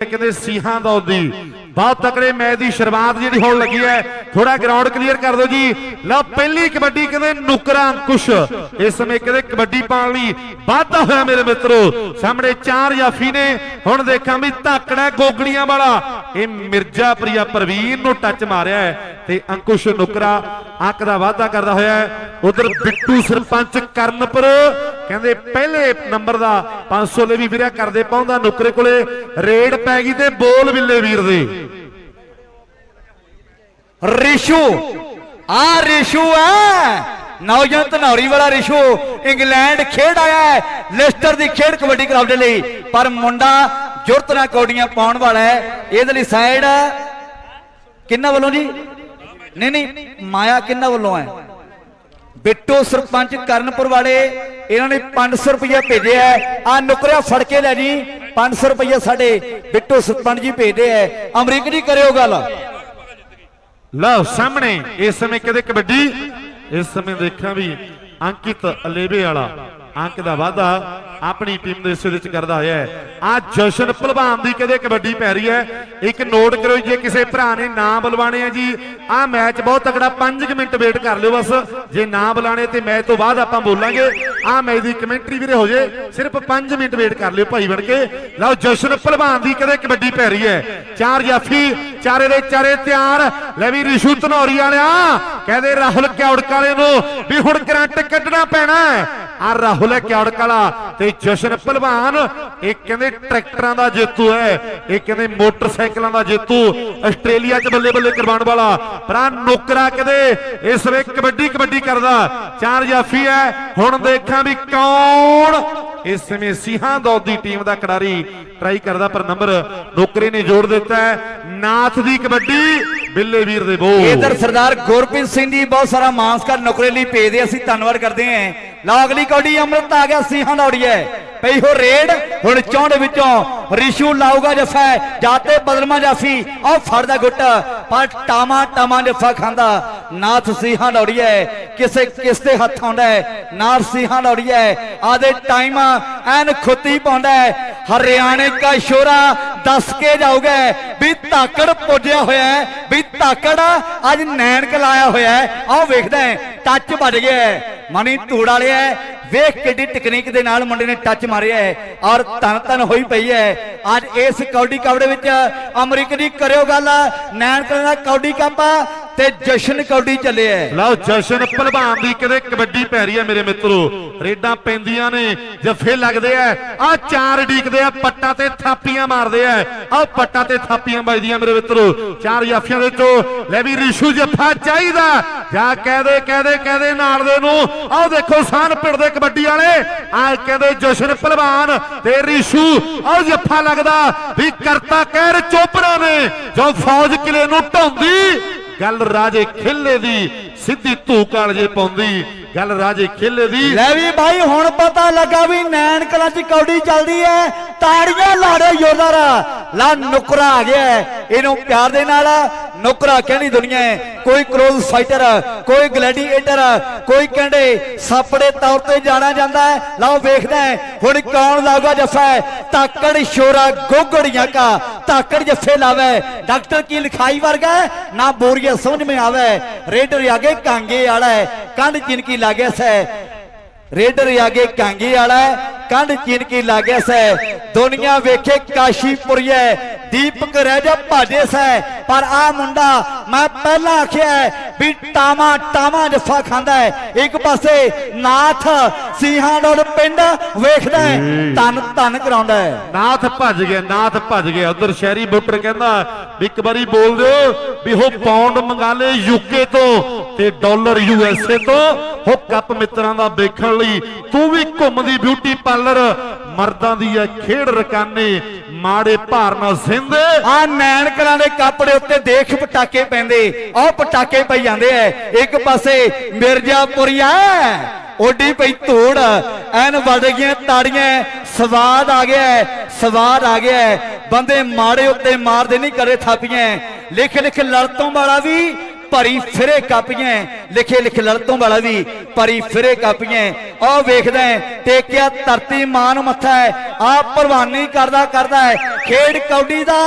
ਕਹਿੰਦੇ ਸੀਹਾਂ ਦਾ ਦੀ ਬਹੁਤ ਤਕੜੇ ਮੈਚ ਦੀ ਸ਼ੁਰੂਆਤ ਜਿਹੜੀ ਹੋਣ ਲੱਗੀ ਹੈ ਥੋੜਾ ਗਰਾਊਂਡ ਕਲੀਅਰ ਕਰ ਦਿਓ ਜੀ। ਲਓ, ਪਹਿਲੀ ਕਬੱਡੀ ਕਹਿੰਦੇ ਨੁਕਰਾ ਅੰਕੁਸ਼ ਇਸ ਸਮੇਂ ਕਹਿੰਦੇ ਕਬੱਡੀ ਪਾਉਣ ਲਈ ਵਾਧਾ ਹੋਇਆ ਮੇਰੇ ਮਿੱਤਰੋ। ਸਾਹਮਣੇ ਚਾਰ ਜਾਫੀ ਨੇ। ਹੁਣ ਦੇਖਾਂ ਵੀ ਧਾਕੜਾ ਗੋਗੜੀਆਂ ਵਾਲਾ। ਇਹ ਮਿਰਜ਼ਾਪੁਰੀਆ ਪ੍ਰਵੀਨ ਨੂੰ ਟੱਚ ਮਾਰਿਆ ਹੈ ਤੇ ਅੰਕੁਸ਼ ਨੁਕਰਾ ਅੰਕ ਦਾ ਵਾਧਾ ਕਰਦਾ ਹੋਇਆ ਹੈ। ਉਧਰ ਬਿੱਟੂ ਸਰਪੰਚ ਕਰਨਪੁਰ। ਕਹਿੰਦੇ ਪਹਿਲੇ ਨੰਬਰ ਦਾ 500 ਲੈ ਵੀ ਵੀਰਿਆ ਕਰਦੇ ਪਾਉਂਦਾ ਨੁਕਰੇ ਕੋਲੇ, ਰੇਡ ਪੈ ਗਈ ਤੇ ਬੋਲ ਬਿੱਲੇ ਵੀਰ ਦੇ। ਰਿਸ਼ੂ, ਆ ਰਿਸ਼ੂ ਹੈ ਨੌਜਵਾਨ ਧਨੌਰੀ ਵਾਲਾ ਰਿਸ਼ੂ, ਇੰਗਲੈਂਡ ਖੇਡ ਆਇਆ ਹੈ ਲੈਸਟਰ ਦੀ ਖੇਡ ਕਬੱਡੀ ਕਲੱਬ ਦੇ ਲਈ, ਪਰ ਮੁੰਡਾ ਜੁਰਤ ਨਾਲ ਕੌਡੀਆਂ ਪਾਉਣ ਵਾਲਾ ਹੈ ਇਹਦੇ ਲਈ ਸਾਈਡ ਕਿੰਨਾ ਵੱਲੋਂ ਜੀ? ਨਹੀਂ ਨਹੀਂ, ਮਾਇਆ ਕਿੰਨਾ ਵੱਲੋਂ ਹੈ ਬਿੱਟੋ ਸਰਪੰਚ ਕਰਨਪੁਰ ਵਾਲੇ ਇਹਨਾਂ ਨੇ 500 ਰੁਪਇਆ ਭੇਜਿਆ ਆ ਨੁਕਰਿਆ ਫੜ ਕੇ ਲੈ ਜੀ। 500 ਰੁਪਇਆ ਸਾਡੇ ਬਿੱਟੂ ਸਰਪੰਚ ਜੀ ਭੇਜਦੇ ਆ ਅਮਰੀਕ ਜੀ, ਕਰਿਓ ਗੱਲ। ਲਓ, ਸਾਹਮਣੇ ਇਸ ਸਮੇਂ ਕਹਿੰਦੇ ਕਬੱਡੀ, ਇਸ ਸਮੇਂ ਦੇਖਾਂ ਵੀ ਅੰਕਿਤ ਅਲੇਵੇ ਵਾਲਾ ਅੰਕ ਦਾ ਵਾਧਾ ਆਪਣੀ ਟੀਮ ਦੇ ਹਿੱਸੇ ਵਿੱਚ ਕਰਦਾ ਹੋਇਆ ਹੈ। ਆ ਜਸ਼ਨ ਭਲਵਾਨ ਦੀ ਕਹਿੰਦੇ ਕਬੱਡੀ ਪੈ ਰਹੀ ਹੈ। ਇੱਕ ਨੋਟ ਕਰੋ ਜੇ ਕਿਸੇ ਭਰਾ ਨੇ ਨਾਂ ਬੁਲਵਾਣੇ ਆ ਜੀ। ਆ ਮੈਚ ਬਹੁਤ ਤਕੜਾ 5 ਮਿੰਟ ਵੇਟ ਕਰ ਲਿਓ ਬਸ। ਜੇ ਨਾਂ ਬੁਲਾਣੇ ਤੇ ਮੈਚ ਤੋਂ ਬਾਅਦ ਆਪਾਂ ਬੋਲਾਂਗੇ। ਆ ਮੈਚ ਦੀ ਕਮੈਂਟਰੀ ਵੀਰੇ ਹੋ ਜੇ, ਸਿਰਫ 5 ਮਿੰਟ ਵੇਟ ਕਰ ਲਿਓ ਭਾਈ ਬਣ ਕੇ। ਲਓ, ਜਸ਼ਨ ਭਲਵਾਨ ਦੀ ਕਦੇ ਕਬੱਡੀ ਪੈ ਰਹੀ ਹੈ। ਚਾਰ ਜਾਫੀ, ਚਾਰੇ ਦੇ ਚਾਰੇ ਤਿਆਰ। ਲੈ ਵੀ ਰਿਸ਼ੂ ਧਨੌਰੀ ਵਾਲਿਆ। ਕਹਿੰਦੇ, ਰਾਹੁਲ ਕਿਉੜਕ ਵਾਲੇ ਨੂੰ ਵੀ ਹੁਣ ਕਰੰਟ ਕੱਢਣਾ ਪੈਣਾ ਆ ਰਾਹੁਲ ਕਿਉੜਕ ਵਾਲਾ ਤੇ ਜਸ਼ਨ ਭਲਵਾਨ ਇਹ ਕਹਿੰਦੇ ਟਰੈਕਟਰਾਂ ਦਾ ਜੇਤੂ ਹੈ। ਇਹ ਕਹਿੰਦੇ ਮੋਟਰਸਾਈਕਲਾਂ ਦਾ ਜੇਤੂ, ਆਸਟ੍ਰੇਲੀਆ 'ਚ ਬੱਲੇ ਬੱਲੇ ਕਰਵਾਉਣ ਵਾਲਾ। ਭਰਾ ਆਹ ਨੌਕਰਾ ਕਹਿੰਦੇ, ਇਸ ਵੇ ਕਬੱਡੀ ਕਬੱਡੀ ਕਰਦਾ। ਚਾਰ ਜਾਫੀ ਹੈ। ਹੁਣ ਦੇਖਾਂ ਵੀ ਕੌਣ ਇਸ ਸਮੇਂ ਸਿੰਘਾਂ ਦੌਦ ਟੀਮ ਦਾ ਖਿਡਾਰੀ ਟਰਾਈ ਕਰਦਾ, ਪਰ ਨੰਬਰ ਨੌਕਰੇ ਨੇ ਜੋੜ ਦਿੱਤਾ ਨਾਥ ਦੀ ਕਬੱਡੀ, ਬਿੱਲੇ ਵੀਰ ਦੇ ਬੋ ਇਧਰ ਸਰਦਾਰ ਗੁਰਪ੍ਰੀਤ ਸਿੰਘ ਜੀ ਬਹੁਤ ਸਾਰਾ ਮਾਂਸਕਰ ਨੌਕਰੀ ਲਈ ਭੇਜਦੇ ਅਸੀਂ ਧੰਨਵਾਦ ਕਰਦੇ ਹਾਂ। ਲਓ ਅਗਲੀ ਕੌਡੀ ਅੰਮ੍ਰਿਤ ਆ ਗਿਆ ਸਿੰਘਾਂ ਦੌੜੀ ਹੈ। ਪਈ ਹੋ ਰੇਡ, ਹੁਣ ਚੌਂਡ ਵਿੱਚੋਂ ਰਿਸ਼ੂ ਲਾਊਗਾ ਜਫਾ ਜਾਤੇ ਬਦਲਮਾ ਜਾਫੀ ਆਹ ਫੜਦਾ ਗੁੱਟ। ਪਰ ਟਾਮਾ ਟਾਮਾ ਜਫਾ ਖਾਂਦਾ ਨਾਥ ਸਿੰਘਾਂ ਦੌੜੀ ਹੈ ਕਿਸੇ ਕਿਸ ਦੇ ਹੱਥ ਆਉਂਦਾ ਨਾਥ ਸਿੰਘਾਂ ਦੌੜੀ ਆਦੇ ਟਾਈਮ ਐਨ ਖੁੱਤੀ ਪਾਉਂਦਾ ਹੈ, ਹਰਿਆਣੇ ਦਾ ਸ਼ੋਰਾ ਦੱਸ ਕੇ ਜਾਊਗਾ ਵੀ ਧਾਕੜ ਪੁੱਜਿਆ ਹੋਇਆ ਹੈ, ਵੀ ਧਾਕੜ ਅੱਜ ਨੈਣਕ ਕਲਾਇਆ ਹੋਇਆ ਹੈ, ਆਹ ਵੇਖਦਾ ਹੈ, ਟੱਚ ਵੱਜ ਗਿਆ ਹੈ। ਮਣੀ ਧੂੜ ਵਾਲਿਆ ਹੈ, ਵੇਖ ਕਿੱਡੀ ਟੈਕਨੀਕ ਦੇ ਨਾਲ ਮੁੰਡੇ ਨੇ ਟੱਚ ਮਾਰਿਆ ਹੈ ਔਰ ਤਨ ਤਨ ਹੋਈ ਪਈ ਹੈ ਅੱਜ ਇਸ ਕੌਡੀ ਕੱਪ ਦੇ ਵਿੱਚ ਅਮਰੀਕ ਦੀ ਕਰਿਓ ਗੱਲ। ਨੈਣਕ ਦਾ ਕੌਡੀ ਕੱਪ ਤੇ ਜਸ਼ਨ ਕੌਡੀ ਚੱਲਿਆ ਲਓ, ਜਸ਼ਨ ਭਲਵਾਨ ਦੀ ਕਿਤੇ ਕਬੱਡੀ ਪੈ ਰਹੀ ਹੈ ਮੇਰੇ ਮਿੱਤਰੋ। ਰੇਡਾਂ ਪੈਂਦੀਆਂ ਨੇ, ਜੱਫੇ ਲੱਗਦੇ ਆ ਆ ਚਾਰ ਡੀਕਦੇ ਆ, ਪੱਟਾਂ ਤੇ ਥਾਪੀਆਂ ਮਾਰਦੇ ਆ ਆ ਪੱਟਾਂ ਤੇ ਥਾਪੀਆਂ ਵੱਜਦੀਆਂ ਮੇਰੇ ਮਿੱਤਰੋ। ਚਾਰ ਜਾਫੀਆਂ ਦੇ ਵਿੱਚੋਂ ਲੈ ਵੀ ਰਿਸ਼ੂ ਜੱਫਾ ਚਾਹੀਦਾ। ਜਾਂ ਕਹਦੇ ਕਹਦੇ ਕਹਦੇ ਨਾਲ ਦੇ ਨੂੰ। ਆਹ ਦੇਖੋ ਸਾਨ ਪਿੜਦੇ ਕਬੱਡੀ ਵਾਲੇ। ਆ ਕਹਿੰਦੇ ਜਸ਼ਨ ਭਲਵਾਨ ਤੇ ਰਿਸ਼ੂ। ਆਹ ਜੱਫਾ ਲੱਗਦਾ ਵੀ ਕਰਤਾ ਕਹਿਰ ਚੋਪੜਾ ਨੇ। ਜੋ ਫੌਜ ਕਿਲੇ ਨੂੰ ਢਾਉਂਦੀ ਗੱਲ ਰਾਜੇ ਖੇਲੇ ਦੀ, ਸਿੱਧੀ ਧੂਕ ਵਾਲੇ ਪਾਉਂਦੀ। ਗੱਲ ਰਾਜੇ ਖੇਲੇ ਦੀ। ਲੈ ਵੀ ਭਾਈ ਹੁਣ ਪਤਾ ਲੱਗਾ ਵੀ ਨੈਣ ਕਲਾਂ ਚ ਕੌਡੀ ਚੱਲਦੀ ਐ। ਤਾੜੀਆਂ ਲਾੜੇ ਯੋਧਾਰ। ਲਾ ਨੁਕਰਾ ਆ ਗਿਆ ਇਹਨੂੰ ਪਿਆਰ ਦੇ ਨਾਲ ਨੁਕਰਾ ਕਹਿੰਦੀ ਦੁਨੀਆ ਕੋਈ ਕ੍ਰੋਜ਼ ਫਾਈਟਰ, ਕੋਈ ਗਲੈਡੀਏਟਰ ਕੋਈ ਕਹਿੰਦੇ ਸਾਪੜੇ ਤੌਰ ਤੇ ਜਾਣਿਆ ਜਾਂਦਾ ਹੈ ਲਓ ਵੇਖਦਾ ਹੁਣ ਕੌਣ ਲਾਊਗਾ ਜੱਫਾ ਤਾਕੜ, ਸ਼ੋਰਾ, ਗੋਗੜੀਆਂ ਕਾ ਤਾਕੜ ਜੱਫੇ ਲਾਵੇ ਡਾਕਟਰ ਕੀ ਲਿਖਾਈ ਵਰਗਾ ਹੈ, ਨਾ ਬੋਰੀਆ ਸਮਝ में ਆਵੇ ਰੇਡਰ ਆਗੇ ਕਾਂਗੇ ਵਾਲਾ ਹੈ ਕੰਧ ਚਿਨਕੀ ਲਾਗੇ ਸੈ ਰੇਡਰ ਆਗੇ ਕਾਂਗੀ ਵਾਲਾ ਹੈ, ਕੰਧ ਚਿਨਕੀ ਲਾਗੇ ਸੈ ਦੁਨੀਆ ਵੇਖੇ ਕਾਸ਼ੀਪੁਰੀਏ ਦੀਪਕ ਰਹਿ ਜਾ ਭਾਜੇ ਸੈ ਪਰ ਆ ਮੁੰਡਾ ਮੈਂ ਪਹਿਲਾਂ ਆਖਿਆ ਵੀ ਟਾਮਾ ਟਾਮਾ ਜੱਫਾ ਖਾਂਦਾ ਹੈ। ਇੱਕ ਪਾਸੇ ਨਾਥ ਸਿੰਘਾਂ ਡੋਲ ਪਿੰਡ ਵੇਖਦਾ ਹੈ ਤਨ ਤਨ ਕਰਾਉਂਦਾ ਹੈ। ਨਾਥ ਭੱਜ ਗਿਆ ਨਾਥ ਭੱਜ ਗਿਆ। ਉਧਰ ਸ਼ਹਿਰੀ ਬੁੱਟਰ ਕਹਿੰਦਾ ਵੀ ਇੱਕ ਵਾਰੀ ਬੋਲ ਦਿਓ ਵੀ ਉਹ ਪਾਉਂਡ ਮੰਗਾ ਲੈ ਯੂਕੇ ਤੋਂ ਤੇ ਡਾਲਰ ਯੂਐਸਏ ਤੋਂ ਹੋ ਕੱਪ ਮਿੱਤਰਾਂ ਦਾ ਵੇਖਣ ਲਈ। ਤੂੰ ਵੀ ਘੁੰਮਦੀ ਬਿਊਟੀ ਪਾਰਲਰ ਮਰਦਾਂ ਦੀ ਐ ਖੇਡ ਰਕਾਨੇ ਮਾੜੇ ਭਾਰ ਨਾਲ ਆ ਨੈਣਕਰਾਂ ਦੇ ਕੱਪੜੇ ਉੱਤੇ ਦੇਖ ਪਟਾਕੇ ਪੈਂਦੇ। ਉਹ ਪਟਾਕੇ ਪਈ ਜਾਂਦੇ ਐ। ਇੱਕ ਪਾਸੇ ਮਿਰਜ਼ਾਪੁਰੀਆ ਓਡੀ ਪਈ ਧੂੜ। ਐਨ ਵੱਜ ਗਈਆਂ ਤਾੜੀਆਂ ਸਵਾਦ ਆ ਗਿਆ ਸਵਾਦ ਆ ਗਿਆ ਬੰਦੇ ਮਾੜੇ ਉੱਤੇ ਮਾਰਦੇ ਨਹੀਂ ਕਰੇ ਥਾਪੀਆਂ ਲਿਖ ਲਿਖ ਲੜਤੋਂ ਵਾਲਾ ਵੀ ਭਰੀ ਫਿਰੇ ਕਾਪੀਆਂ ਲਿਖੇ ਲਿਖ ਲੜਤੋਂ ਵਾਲਾ ਵੀ ਭਰੀ ਫਿਰੇ ਕਾਪੀਆਂ ਉਹ ਵੇਖਦਾ ਹੈ, ਟੇਕਿਆ ਧਰਤੀ ਮਾਨ ਮੱਥਾ ਹੈ ਆ ਪ੍ਰਵਾਨੀ ਕਰਦਾ ਕਰਦਾ ਹੈ ਖੇਡ ਕੌਡੀ ਦਾ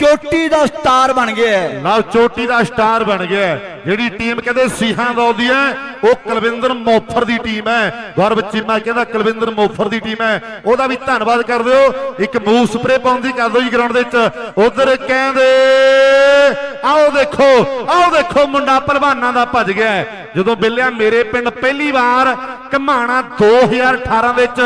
ਚੋਟੀ ਦਾ ਸਟਾਰ ਬਣ ਗਿਆ ਹੈ ਚੋਟੀ ਦਾ ਸਟਾਰ ਬਣ ਗਿਆ ਜਿਹੜੀ ਟੀਮ ਕਹਿੰਦੇ ਸੀਹਾਂ ਦੌਲਦੀ ਹੈ ਉਹ ਕੁਲਵਿੰਦਰ ਮੋਫਰ ਦੀ ਟੀਮ ਹੈ। ਗੌਰਵ ਚੀਮਾ ਕਹਿੰਦਾ ਕੁਲਵਿੰਦਰ ਮੋਫਰ ਦੀ ਟੀਮ ਹੈ। ਉਹਦਾ ਵੀ ਧੰਨਵਾਦ ਕਰ ਦਿਓ। ਇੱਕ ਮੂਵ ਸਪਰੇ ਪਾਉਣ ਦੀ ਕਰ ਦਿਓ ਜੀ ਗਰਾਊਂਡ ਦੇ ਵਿੱਚ। ਉਧਰ ਕਹਿੰਦੇ, ਆਓ ਦੇਖੋ ਆਓ ਦੇਖੋ, ਮੁੰਡਾ ਪਹਿਲਵਾਨਾਂ ਦਾ ਭੱਜ ਗਿਆ ਜਦੋਂ ਬਿੱਲਿਆ ਮੇਰੇ ਪਿੰਡ ਪਹਿਲੀ ਵਾਰ ਘਮਾਣਾ 2018 ਵਿੱਚ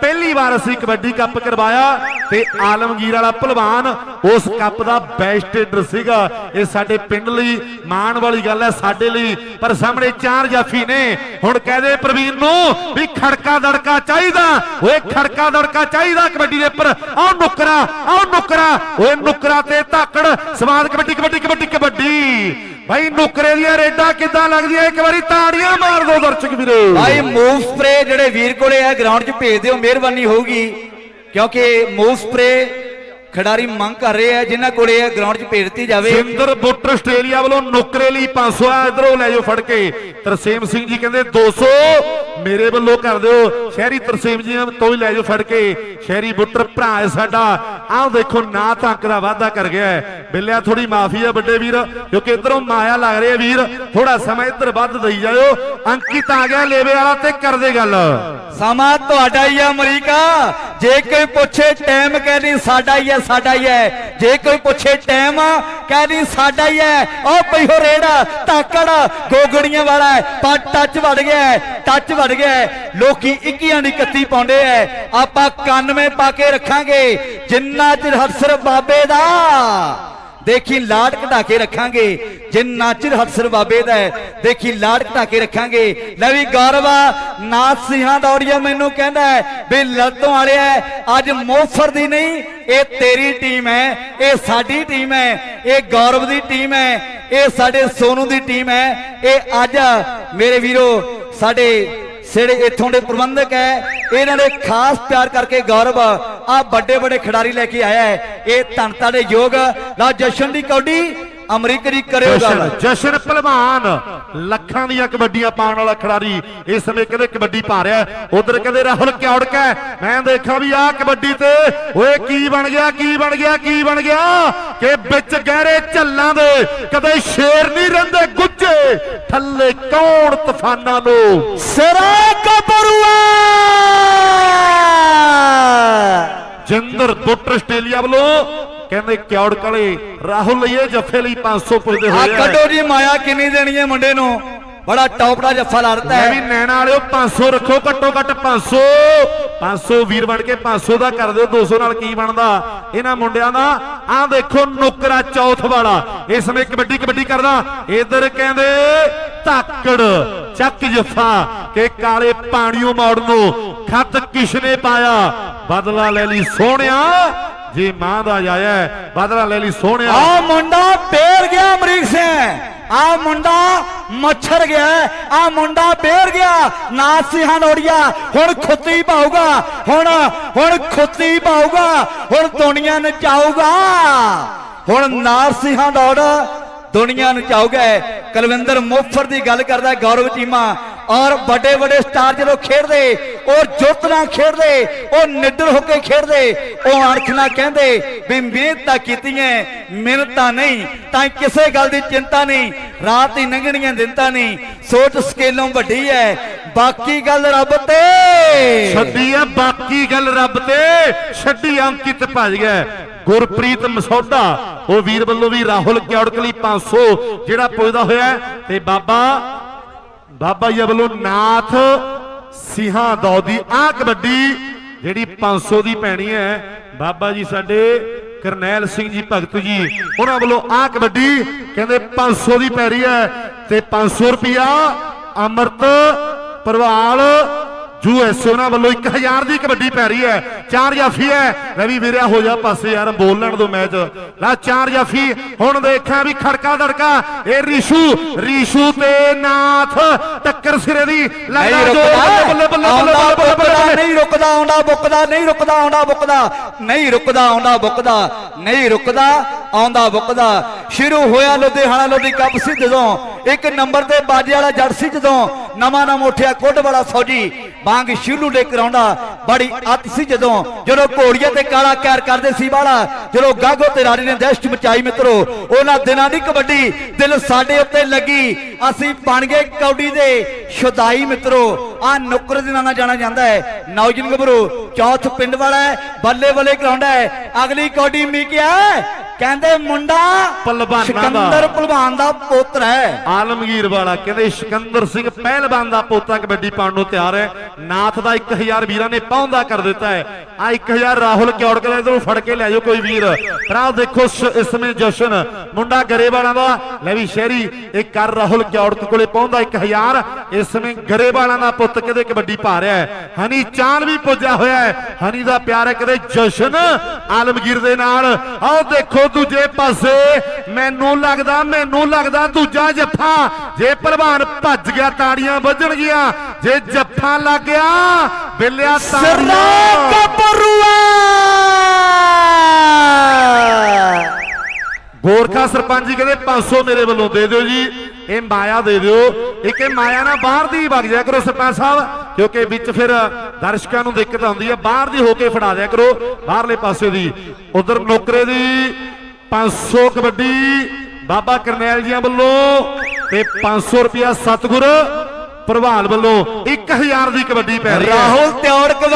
ਪਹਿਲੀ ਵਾਰ ਅਸੀਂ ਕਬੱਡੀ ਕੱਪ ਕਰਵਾਇਆ ਤੇ ਆਲਮਗੀਰ ਵਾਲਾ ਪਹਿਲਵਾਨ ਉਸ ਕੱਪ ਦਾ ਬੈਸਟ ਏਡਰ ਸੀਗਾ। ਇਹ ਸਾਡੇ ਪਿੰਡ ਲਈ ਮਾਣ ਵਾਲੀ ਗੱਲ ਹੈ, ਸਾਡੇ ਲਈ। ਪਰ ਸਾਹਮਣੇ ਚਾਰ ਜਾਫੀ ਨੇ। ਹੁਣ ਕਹਦੇ ਪ੍ਰਵੀਨ ਨੂੰ ਵੀ ਖੜਕਾ ਦੜਕਾ ਚਾਹੀਦਾ। ਓਏ ਖੜਕਾ ਦੜਕਾ ਚਾਹੀਦਾ ਕਬੱਡੀ ਦੇ ਉੱਪਰ। ਆਹ ਨੁਕਰਾ ਆਹ ਨੁਕਰਾ। ਓਏ ਨੁਕਰਾ ਤੇ ਧਾਕੜ। ਸਵਾਦ ਕਬੱਡੀ ਕਬੱਡੀ ਕਬੱਡੀ ਕਬੱਡੀ। ਭਾਈ ਨੁਕਰੇ ਦੀਆਂ ਰੇਡਾਂ ਕਿੱਦਾਂ ਲੱਗਦੀਆਂ? ਇੱਕ ਵਾਰੀ ਤਾੜੀਆਂ ਮਾਰ ਦਿਓ ਦਰਸ਼ਕ ਵੀਰੋ। ਭਾਈ, ਮੂਵ ਸਪਰੇ ਜਿਹੜੇ ਵੀਰ ਕੋਲੇ ਆ ਗਰਾਊਂਡ 'ਚ ਭੇਜ ਦਿਓ, ਮਿਹਰਬਾਨੀ ਹੋਊਗੀ। ਕਿਉਂਕਿ ਮੂਵ ਸਪਰੇ ਖਿਡਾਰੀ ਮੰਗ ਕਰ ਰਹੇ ਆ ਜਿਨ੍ਹਾਂ ਕੋਲੇ ਆ ਗਰਾਊਂਡ 'ਚ ਭੇਜ ਦਿੱਤੀ ਜਾਵੇ। ਸਿੰਦਰ ਬੁੱਟ ਆਸਟ੍ਰੇਲੀਆ ਵੱਲੋਂ ਨੁਕਰੇ ਲਈ 500 ਆ ਇਧਰੋਂ ਲੈ ਜਾਓ ਫੜ ਕੇ। ਤਰਸੇਮ ਸਿੰਘ ਜੀ ਕਹਿੰਦੇ 200 ਮੇਰੇ ਵੱਲੋਂ ਕਰ ਦਿਓ। ਸ਼ਹਿਰੀ ਤਰਸੇਮ ਜੀ ਤੋਂ ਹੀ ਲੈ ਜਾਓ ਫੜ ਕੇ। ਸ਼ਹਿਰੀ ਬੁੱਟਰ ਭਰਾ ਹੈ ਸਾਡਾ। ਆਹ ਦੇਖੋ ਨਾ ਧੰਕ ਦਾ ਵਾਅਦਾ ਕਰ ਗਿਆ ਹੈ। ਬਿੱਲਿਆ ਥੋੜੀ ਮਾਫੀ ਹੈ ਵੱਡੇ ਵੀਰ ਕਿਉਂਕਿ ਇਧਰੋਂ ਮਾਇਆ ਲੱਗ ਰਹੀ ਹੈ ਵੀਰ। ਥੋੜਾ ਸਮਾਂ ਇੱਧਰ ਵੱਧ ਦੇਈ ਜਾਇਓ। ਅੰਕਿਤ ਆ ਗਿਆ ਲੇਵੇ ਵਾਲਾ ਤੇ ਕਰਦੇ ਗੱਲ। ਸਮਾਂ ਤੁਹਾਡਾ ਹੀ ਆ ਅਮਰੀਕਾ। ਜੇ ਕੋਈ ਪੁੱਛੇ ਟਾਈਮ ਕਹਿੰਦੀ ਸਾਡਾ ਹੀ ਹੈ, ਸਾਡਾ ਹੀ ਹੈ। ਜੇ ਕੋਈ ਪੁੱਛੇ ਟਾਈਮ ਕਹਿੰਦੀ ਸਾਡਾ ਹੀ ਹੈ। ਉਹ ਪਈ ਰੇੜਾ, ਤਾਕੜ, ਗੋਗੜੀਆਂ ਵਾਲਾ ਪਰ ਟੱਚ ਵੜ ਗਿਆ ਟੱਚ ਵੜ ਗਿਆ ਲੋਕੀ 21 ਦੀ 31 ਪਾਉਂਦੇ ਐ ਆਪਾਂ 91 ਪਾ ਕੇ ਰੱਖਾਂਗੇ। ਜਿੰਨਾ ਚਿਰ ਹਰਸਰ ਬਾਬੇ ਦਾ ਦੇਖੀ ਲਾਡ ਘਟਾ ਕੇ ਰੱਖਾਂਗੇ, ਜਿੰਨਾ ਚਿਰ ਹੱਸਰ ਬਾਬੇ ਦਾ ਦੇਖੀ ਲਾਡ ਘਟਾ ਕੇ ਰੱਖਾਂਗੇ। ਲੈ ਵੀ ਗੌਰਵ, ਨਾਥ ਸਿੰਘਾਂ ਦੌੜੀਆ ਮੈਨੂੰ ਕਹਿੰਦਾ ਵੀ ਲੱਤੋਂ ਵਾਲਿਆ ਅੱਜ ਮੋਫਰ ਦੀ ਨਹੀਂ, ਇਹ ਤੇਰੀ ਟੀਮ ਹੈ, ਇਹ ਸਾਡੀ ਟੀਮ ਹੈ, ਇਹ ਗੌਰਵ ਦੀ ਟੀਮ ਹੈ, ਇਹ ਸਾਡੇ ਸੋਨੂ ਦੀ ਟੀਮ ਹੈ, ਇਹ ਅੱਜ ਮੇਰੇ ਵੀਰੋ, ਸਾਡੇ ਜਿਹੜੇ ਇੱਥੋਂ ਦੇ ਪ੍ਰਬੰਧਕ ਹੈ, ਇਹਨਾਂ ਨੇ ਖਾਸ ਪਿਆਰ ਕਰਕੇ ਗੌਰਵ ਆ ਵੱਡੇ ਵੱਡੇ ਖਿਡਾਰੀ ਲੈ ਕੇ ਆਇਆ ਹੈ। ਇਹ ਧਨਤਾ ਦੇ ਯੋਗ ਲਾ ਜਸ਼ਨ ਦੀ ਕੌਡੀ ਅਮਰੀਕਾ ਦੀ ਕਰਿਓ ਗੱਲ। ਜਸ਼ਨ ਪਹਿਲਵਾਨ ਲੱਖਾਂ ਦੀਆਂ ਕਬੱਡੀਆਂ ਪਾਉਣ ਵਾਲਾ ਖਿਡਾਰੀ ਇਸ ਸਮੇਂ ਕਹਿੰਦੇ ਕਬੱਡੀ ਪਾ ਰਿਹਾ ਉਧਰ ਕਹਿੰਦੇ ਰਾਹੁਲ ਕਿਉੜਕਾ ਮੈਂ ਦੇਖਾਂ ਵੀ ਆਹ ਕਬੱਡੀ ਤੇ ਓਏ ਕੀ ਬਣ ਗਿਆ ਕੀ ਬਣ ਗਿਆ ਕੀ ਬਣ ਗਿਆ? ਕਿ ਵਿੱਚ ਗਹਿਰੇ ਝੱਲਾਂ ਦੇ ਕਦੇ ਸ਼ੇਰ ਨਹੀਂ ਰਹਿੰਦੇ ਗੁੱਜੇ ਥੱਲੇ ਕੌਣ ਤੂਫਾਨਾਂ ਨੂੰ? ਸਿਰਾ ਕਬਰੂਆ ਜਿੰਦਰ ਬੁੱਟ ਆਸਟ੍ਰੇਲੀਆ ਵੱਲੋਂ ਕਹਿੰਦੇ ਕਿਉੜ ਕਲੇ ਰਾਹੁਲ ਲਈ ਇਹ ਜੱਫੇ ਲਈ 500 ਪੁੱਛਦੇ ਆ ਹੋਏ ਆ ਕੱਢੋ ਜੀ ਮਾਇਆ ਕਿੰਨੀ ਦੇਣੀ ਹੈ ਮੁੰਡੇ ਨੂੰ। ਬੜਾ ਟੌਪ ਦਾ ਜੱਫਾ ਲਾ ਦਿੱਤਾ ਮੈਂ ਵੀ ਹੈ ਨੈਣਾ ਵਾਲਿਓ 500 ਰੱਖੋ ਘੱਟੋ ਘੱਟ 500 500 ਵੀਰ ਬਣ ਕੇ 500 ਦਾ ਕਰ ਦਿਓ 200 ਨਾਲ ਕੀ ਬਣਦਾ? ਇਹਨਾਂ ਮੁੰਡਿਆਂ ਦਾ, ਆਹ ਦੇਖੋ ਨੁਕਰਾ ਚੌਥ ਵਾਲਾ। ਇਸ ਸਮੇਂ ਕਬੱਡੀ ਕਬੱਡੀ ਕਰਦਾ। ਇਧਰ ਕਹਿੰਦੇ ਤਾਕੜ ਚੱਕ ਜਫਾ ਕਿ ਕਾਲੇ ਪਾਣੀਓ ਮੋੜ ਨੂੰ ਖੱਤ ਕਿਸ਼ਨੇ ਪਾਇਆ। ਬਦਲਾ ਲੈ ਲਈ ਸੋਹਣਿਆ, ਜੇ ਮਾਂ ਦਾ ਜਾਇਆ ਬਦਲਾ ਲੈ ਲਈ ਸੋਹਣਿਆ। ਆ ਮੁੰਡਾ ਗਿਆ ਅਮਰੀਕ ਸਿੰਘ। ਆ ਮੁੰਡਾ ਮੱਛਰ ਗਿਆ, ਆ ਮੁੰਡਾ ਪੇਰ ਗਿਆ। ਨਾਥ ਸਿੰਘਾਂ ਨੋੜੀਆ ਹੁਣ ਖੁੱਤੀ ਪਾਊਗਾ, ਹੁਣ ਹੁਣ ਖੁੱਤੀ ਪਾਊਗਾ, ਹੁਣ ਦੁਨੀਆ ਨਚਾਊਗਾ ਹੁਣ ਨਾਥ ਸਿੰਘਾਂ ਦੌੜ, ਦੁਨੀਆ ਨਚਾਊਗਾ ਕਲਵਿੰਦਰ ਮੁਫਰ ਦੀ ਗੱਲ ਕਰਦਾ ਗੌਰਵ ਚੀਮਾ ਔਰ ਵੱਡੇ ਵੱਡੇ ਸਟਾਰ ਜਦੋਂ ਖੇਡਦੇ, ਉਹ ਜੁੱਤ ਨਾਲ ਖੇਡਦੇ, ਉਹ ਨਿੱਡਰ ਹੋ ਕੇ ਖੇਡਦੇ, ਉਹ ਅਣਖ ਨਾਲ ਕਹਿੰਦੇ ਵੀ ਮਿਹਨਤਾਂ ਕੀਤੀਆਂ ਮਿਹਨਤਾਂ ਨਹੀਂ, ਤਾਂ ਕਿਸੇ ਗੱਲ ਦੀ ਚਿੰਤਾ ਨਹੀਂ, ਰਾਤ ਹੀ ਲੰਘਣੀਆਂ ਦਿੰਦਾ ਨਹੀਂ, ਸੋਚ ਸਕੇਲੋਂ ਵੱਡੀ ਹੈ ਬਾਕੀ ਗੱਲ ਰੱਬ ਤੇ। ਛੱਡੀ ਆ ਬਾਕੀ ਗੱਲ ਰੱਬ ਤੇ, ਛੱਡੀ ਅੰਕਿਤ ਭੱਜ ਗਿਆ ਗੁਰਪ੍ਰੀਤ ਮਸੌਦਾ, ਉਹ ਵੀਰ ਵੱਲੋਂ ਵੀ ਰਾਹੁਲ ਕਿਉੜਕ ਲਈ 500 ਜਿਹੜਾ ਪੁੱਜਦਾ ਹੋਇਆ ਤੇ ਬਾਬਾ ਬਾਬਾ ਜੀ ਵੱਲੋਂ ਨਾਥ ਸਿਹਾਂ ਦੌਦੀ ਆ ਕਬੱਡੀ ਜਿਹੜੀ 500 ਦੀ ਪੈਣੀ ਹੈ। ਬਾਬਾ ਜੀ ਸਾਡੇ ਕਰਨੈਲ ਸਿੰਘ ਜੀ, ਭਗਤ ਜੀ, ਉਹਨਾਂ ਵੱਲੋਂ ਆ ਕਬੱਡੀ ਕਹਿੰਦੇ 500 ਦੀ ਪੈ ਰਹੀ ਹੈ। ਤੇ 500 ਰੁਪਿਆ ਅਮਰਤ, ਪਰਵਾਲ ਯੂਐਸ ਉਹਨਾਂ ਵੱਲੋਂ 1000 ਦੀ ਕਬੱਡੀ ਪੈ ਰਹੀ ਹੈ ਚਾਰ ਜਾਫੀ ਹੈ। ਰਵੀ ਵੀਰਿਆ ਹੋ ਜਾ ਪਾਸੇ ਯਾਰ ਬੋਲ ਲੈਣ ਦੋ ਮੈਚ। ਲਾ ਚਾਰ ਜਾਫੀ ਹੁਣ ਦੇਖਾਂ ਵੀ ਖੜਕਾ ਦੜਕਾ ਇਹ ਰੀਸ਼ੂ ਰੀਸ਼ੂ ਤੇ ਨਾਥ ਟੱਕਰ ਸਿਰੇ ਦੀ ਲੱਗਦਾ ਜੋ। ਬੱਲੇ ਬੱਲੇ ਬੱਲੇ ਬੱਲੇ। ਨਹੀਂ ਰੁਕਦਾ ਆਉਂਦਾ ਬੁੱਕਦਾ ਨਹੀਂ ਰੁਕਦਾ ਆਉਂਦਾ ਬੁੱਕਦਾ। ਨਹੀਂ ਰੁਕਦਾ ਆਉਂਦਾ ਬੁੱਕਦਾ। ਨਹੀਂ ਰੁਕਦਾ ਆਉਂਦਾ ਵੁਕਦਾ ਸ਼ੁਰੂ ਹੋਇਆ ਲੁਧਿਆਣਾ ਲੋਧੀ ਕੱਪ ਸੀ ਜਦੋਂ, ਇੱਕ ਨੰਬਰ ਤੇ ਬਾਜੇ ਵਾਲਾ ਜੱਟ ਸੀ ਜਦੋਂ, ਨਵਾਂ ਨਵਾਂ ਉੱਠਿਆ ਕੁੱਡ ਵਾਲਾ ਫੌਜੀ ਵਾਂਗ ਸ਼ੀਲੂ ਦੇ ਕਰਾਉਂਦਾ, ਬੜੀ ਅੱਤ ਸੀ ਜਦੋਂ ਜਦੋਂ ਘੋੜੀਆਂ ਤੇ ਕਾਲਾ ਕੈਰ ਕਰਦੇ ਸੀ ਵਾਲਾ, ਜਦੋਂ ਗਾਗੋ ਤੇ ਰਾਣੀ ਨੇ ਦਹਿਸ਼ਤ ਮਚਾਈ ਮਿੱਤਰੋ, ਉਹਨਾਂ ਦਿਨਾਂ ਦੀ ਕਬੱਡੀ ਦਿਲ ਸਾਡੇ ਉੱਤੇ ਲੱਗੀ ਅਸੀਂ ਬਣ ਗਏ ਕੌਡੀ ਦੇ ਸ਼ੁਦਾਈ ਮਿੱਤਰੋ। ਆ ਨੁੱਕਰ ਦੇ ਨਾਂ ਨਾਲ ਜਾਣਾ ਜਾਂਦਾ ਹੈ। ਨੌਜਨ ਗੱਭਰੂ ਚੌਥ ਪਿੰਡ ਵਾਲਾ ਹੈ ਬੱਲੇ ਬੱਲੇ ਕਰਾਉਂਦਾ ਹੈ। ਅਗਲੀ ਕੌਡੀ ਮੀਕਿਆ ਕਹਿੰਦੇ ਮੁੰਡਾ ਦਾ। ਸਿਕੰਦਰ ਭਲਵਾਨ ਦਾ ਪੁੱਤਰ ਹੈ। ਆਲਮਗੀਰ ਵਾਲਾ ਕਹਿੰਦੇ ਸਿਕੰਦਰ ਸਿੰਘ ਪਹਿਲਵਾਨ ਦਾ ਪੋਤਾ ਕਬੱਡੀ ਪਾਉਣ ਨੂੰ ਤਿਆਰ ਹੈ। ਨਾਥ ਦਾ 1000 ਵੀਰਾਂ ਨੇ ਪਹੁੰਚਦਾ ਕਰ ਦਿੱਤਾ ਹੈ। ਆ 1000 ਰਾਹੁਲ ਕਿਉੜਕ ਦਾ ਇਧਰੋਂ ਫੜ ਕੇ ਲੈ ਜਾਓ ਕੋਈ ਵੀਰ। ਆਹ ਦੇਖੋ ਇਸ ਸਮੇਂ ਜਸ਼ਨ। ਮੁੰਡਾ ਗਰੇਵਾਲਾ ਦਾ ਲੈ ਵੀ ਸ਼ਹਿਰੀ ਇਹ ਕਰ ਰਾਹੁਲ ਕਿਉੜਕ ਕੋਲੇ ਪਹੁੰਚਦਾ 1000 ਇਸ ਸਮੇਂ ਗਰੇਵਾਲਾ ਦਾ ਪੁੱਤ ਕਿਤੇ ਕਬੱਡੀ ਪਾ ਰਿਹਾ ਹੈ। ਹਨੀ ਚਾਨ ਵੀ ਪੁੱਜਿਆ ਹੋਇਆ ਹੈ। ਹਨੀ ਦਾ ਪਿਆਰ ਹੈ ਕਦੇ ਜਸ਼ਨ ਆਲਮਗੀਰ ਦੇ ਨਾਲ। ਆਓ ਦੇਖੋ ਦੂਜੇ ਪਾਸੇ। ਮੈਨੂੰ ਲੱਗਦਾ ਮੈਨੂੰ ਲੱਗਦਾ ਦੂਜਾ ਜੱਫਾ। ਜੇ ਪ੍ਰਭਾਨ ਭੱਜ ਗਿਆ, ਤਾੜੀਆਂ ਵੱਜਣਗੀਆਂ ਜੇ ਜੱਫਾ ਲੱਗ ਗਿਆ, ਬਿੱਲਿਆ ਸਰਨਾ ਤਾੜੀਆਂ ਕਪਰੂਆ! ਗੋਰਖਾ ਸਰਪੰਚ ਜੀ ਕਹਿੰਦੇ 500 ਮੇਰੇ ਵੱਲੋਂ ਦੇ ਦਿਓ ਜੀ। ਇਹ ਮਾਇਆ ਦੇ ਦਿਓ। ਇੱਕ ਇਹ ਮਾਇਆ ਨਾ ਬਾਹਰ ਦੀ ਵਗ ਜਾਇਆ ਕਰੋ ਸਰਪੰਚ ਸਾਹਿਬ, ਕਿਉਂਕਿ ਵਿੱਚ ਫਿਰ ਦਰਸ਼ਕਾਂ ਨੂੰ ਦਿੱਕਤ ਆਉਂਦੀ ਹੈ ਬਾਹਰ ਦੀ ਹੋ ਕੇ ਫੜਾ ਦਿਆ ਕਰੋ ਬਾਹਰਲੇ ਪਾਸੇ ਦੀ। ਉਧਰ ਨੌਕਰੇ ਦੀ 500 ਕਬੱਡੀ, ਬਾਬਾ ਕਰਨੈਲ ਜੀਆਂ ਵੱਲੋਂ ਤੇ 500 ਰੁਪਿਆ ਸਤਗੁਰ ਪ੍ਰਭਾਲ ਵੱਲੋਂ 1000 ਦੀ ਕਬੱਡੀ ਪੈ ਰਹੀ ਹੈ। ਰਾਹੁਲ ਤਿਉੜਕ